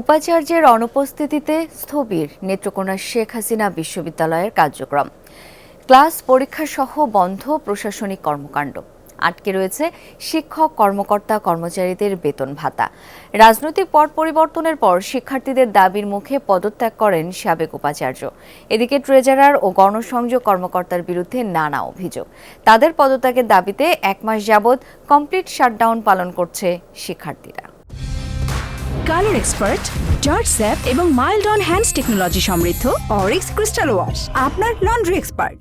উপাচার্যের অনুপস্থিতিতে স্থবির নেত্রকোনা শেখ হাসিনা বিশ্ববিদ্যালয়ের কার্যক্রম। ক্লাস পরীক্ষা সহ বন্ধ প্রশাসনিক কর্মকাণ্ড। আটকে রয়েছে শিক্ষক, কর্মকর্তা, কর্মচারীদের বেতন ভাতা। রাজনৈতিক পট পরিবর্তনের পর শিক্ষার্থীদের দাবির মুখে পদত্যাগ করেন সাবেক উপাচার্য। এদিকে ট্রেজারার ও গণসংযোগ কর্মকর্তার বিরুদ্ধে নানা অভিযোগ। তাদের পদত্যাগের দাবিতে এক মাস যাবৎ কমপ্লিট শাটডাউন পালন করছে শিক্ষার্থীরা। কালার এক্সপার্ট, জর্জ স্যাপ এবং মাইল্ড অন হ্যান্ডস টেকনোলজি সমৃদ্ধ অরিক্স ক্রিস্টাল ওয়াশ, আপনার লন্ড্রি এক্সপার্ট।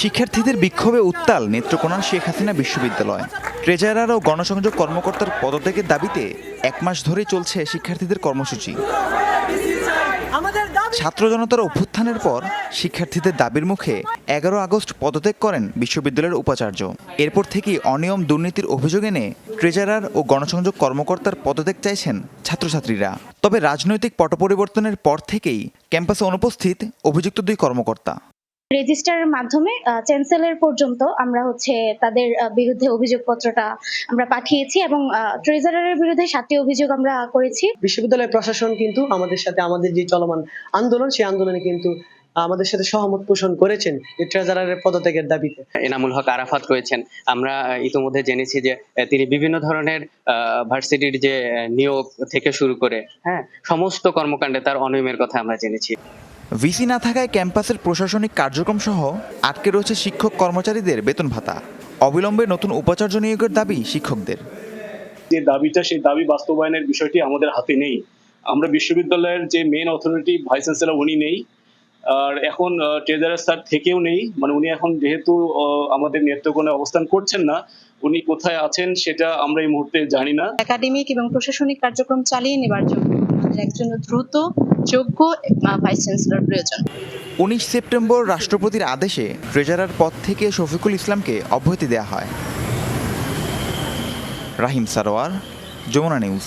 শিক্ষার্থীদের বিক্ষোভে উত্তাল নেত্রকোনা শেখ হাসিনা বিশ্ববিদ্যালয়। ট্রেজারার ও গণসংযোগ কর্মকর্তার পদত্যাগের দাবিতে এক মাস ধরে চলছে শিক্ষার্থীদের কর্মসূচি। ছাত্র জনতার অভ্যুত্থানের পর শিক্ষার্থীদের দাবির মুখে এগারো আগস্ট পদত্যাগ করেন বিশ্ববিদ্যালয়ের উপাচার্য। এরপর থেকেই অনিয়ম দুর্নীতির অভিযোগ এনে ট্রেজারার ও গণসংযোগ কর্মকর্তার পদত্যাগ চাইছেন ছাত্রছাত্রীরা। তবে রাজনৈতিক পট পরিবর্তনের পর থেকেই ক্যাম্পাসে অনুপস্থিত অভিযুক্ত দুই কর্মকর্তা। রেজিস্টারের মাধ্যমে চ্যান্সেলর পর্যন্ত আমরা হচ্ছে তাদের বিরুদ্ধে অভিযোগপত্রটা আমরা পাঠিয়েছি এবং ট্রেজারারের বিরুদ্ধে সাতটি অভিযোগ আমরা করেছি। বিশ্ববিদ্যালয় প্রশাসন কিন্তু আমাদের সাথে আমাদের যে চলমান আন্দোলন সেই আন্দোলনে কিন্তু আমাদের সাথে সহমত পোষণ করেছেন যে ট্রেজারারের পদত্যাগের দাবিতে। এনামুল হক আরাফাত রয়েছেন। আমরা ইতিমধ্যে জেনেছি যে তিনি বিভিন্ন ধরনের ভার্সিটির যে নিয়োগ থেকে শুরু করে হ্যাঁ সমস্ত কর্মকাণ্ডে তার অনিয়মের কথা আমরা জেনেছি। ভিসি না থাকায় ক্যাম্পাসের প্রশাসনিক কার্যক্রম সহ আটকে রয়েছে শিক্ষক কর্মচারীদের বেতন ভাতা। অবিলম্বে নতুন উপাচার্য নিয়োগের দাবি শিক্ষকদের। যে দাবিটা, সেই দাবি বাস্তবায়নের বিষয়টি আমাদের হাতে নেই। আমরা বিশ্ববিদ্যালয়ের যে মেন অথরিটি ভাইস চ্যান্সেলর উনি নেই। আর এখন ট্রেজারার স্যার থেকেও নেই। মানে উনি এখন যেহেতু আমাদের নেত্রকোণে অবস্থান করছেন না উনি কোথায় আছেন সেটা আমরা এই মুহূর্তে জানি না। একাডেমিক এবং প্রশাসনিক কার্যক্রম চালিয়ে নেবার জন্য আমাদের একজন দ্রুত যোগ্য ভাইস চ্যান্সেলর প্রয়োজন। উনিশ সেপ্টেম্বর রাষ্ট্রপতির আদেশে ট্রেজারার পদ থেকে শফিকুল ইসলামকে অব্যাহতি দেওয়া হয়। রাহিম সারোয়ার যমুনা নিউজ।